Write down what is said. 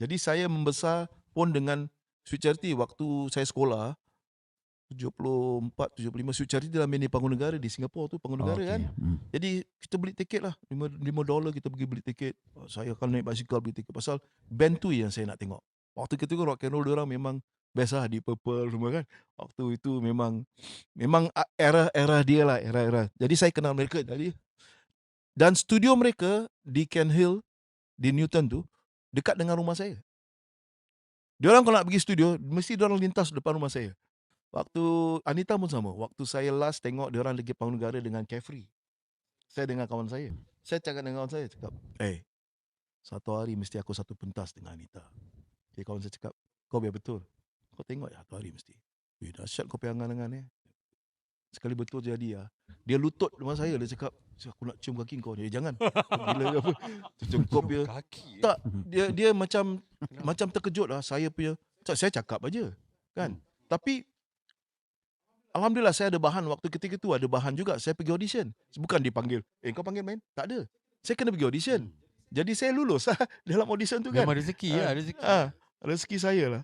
Jadi saya membesar pun dengan Sweet Charity waktu saya sekolah 74 75 Sweet Charity dalam mini panggung negara di Singapura tu panggung negara Okey. kan. Hmm. Jadi kita beli tiket lah 5, 5 dolar kita pergi beli tiket. Oh, Saya akan naik basikal beli tiket pasal band tu yang saya nak tengok. Waktu kita tu rock and roll orang memang best lah di Purple semua kan. Waktu itu memang memang era-era dia lah, era-era. Jadi saya kenal mereka dari dan studio mereka di Ken Hill di Newton tu dekat dengan rumah saya. Diorang kalau nak pergi studio mesti diorang lintas depan rumah saya. Waktu Anita pun sama. Waktu saya last tengok diorang lagi panggung negara dengan Carefree. Saya dengan kawan saya. Saya cakap dengan kawan saya cakap, "Eh, satu hari mesti aku satu pentas dengan Anita." Jadi kawan saya cakap, "Kau biar betul. Kau tengok ya satu hari mesti." Weh, dahsyat kau punya angan-angan eh. Sekali betul jadi ya. Dia lutut rumah saya dia cakap, "Aku nak cium kaki kau." Dia jangan. Gila ke apa? Tercengkup dia. Kaki. eh. Tak, dia dia macam macam terkejut lah saya punya. Cak- Saya cakap aja kan. Tapi Alhamdulillah saya ada bahan waktu ketika tu ada bahan juga. Saya pergi audition. Bukan dipanggil. Eh kau panggil main? Tak ada. Saya kena pergi audition. Jadi saya lulus lah dalam audition tu kan. Memang rezeki ya, Ah, rezeki. Ah, rezeki saya lah.